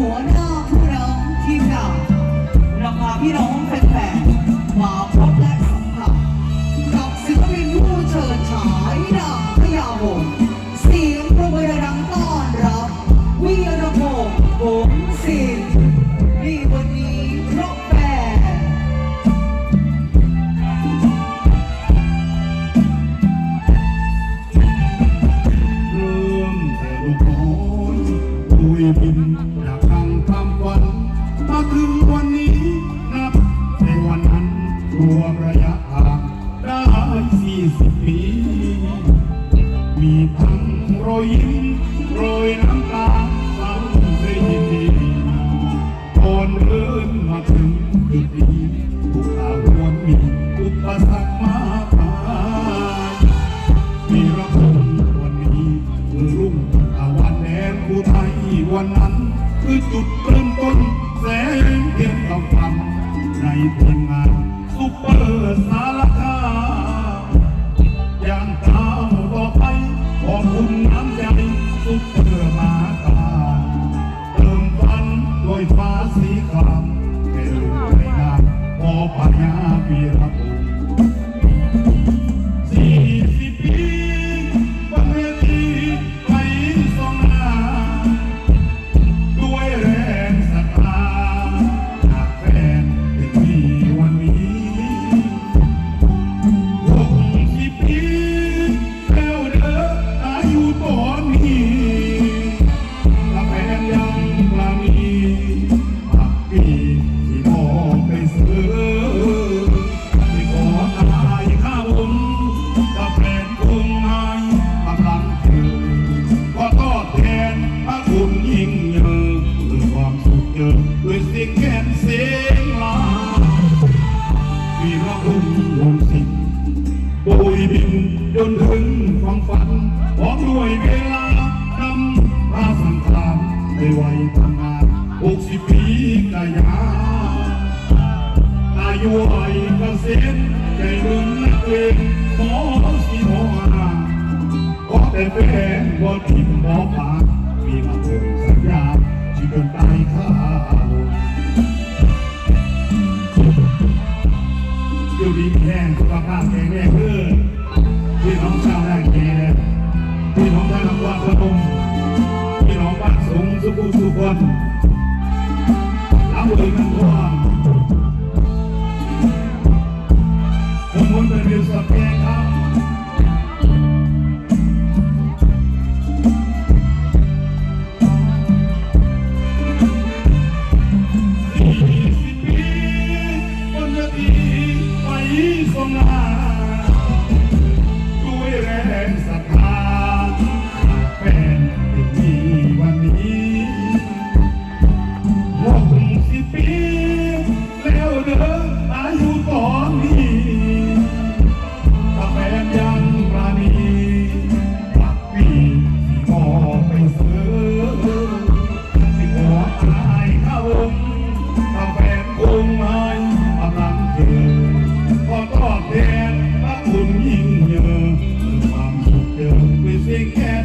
หัวหน้า มาถึงวันนี้นับในวันนั้นรวมระยะทางได้สี่สิบปี มีทั้งรอยยิ้มโรยน้ำตาเศร้าได้ยินดีก่อนเดินมาถึงจุดนี้ทุกทาวรมีอุปสรรคมากมายมีระพงวันนี้คือรุ่งตะวันแดนผู้ไทยวันนั้น คือจุดเริ่มต้น ฟ้าสีครามเดินในงานพอปัญญาปีระ ความอด้วยเสียงแค้นเสียงลาวีระพุ่มวงสิงโบยบินจนถึงฝั่งฝันพร้อมด้วยเวลานำพาสังขารในวัยทำงานหกสิบปีกายาอายุไอ้เกษใจมึงนักเลงหมอสีหมออาขอแต่แฟนบ่ทิมหมอปากมีมาคงสัญญาที่จนตายข้า ภาพแข็งแรงเพื่อพี่น้องชาวแร่แก่พี่น้องท่าวลำวาพนมพี่น้องบ้านสูงสุขุมสุขวัน everything else.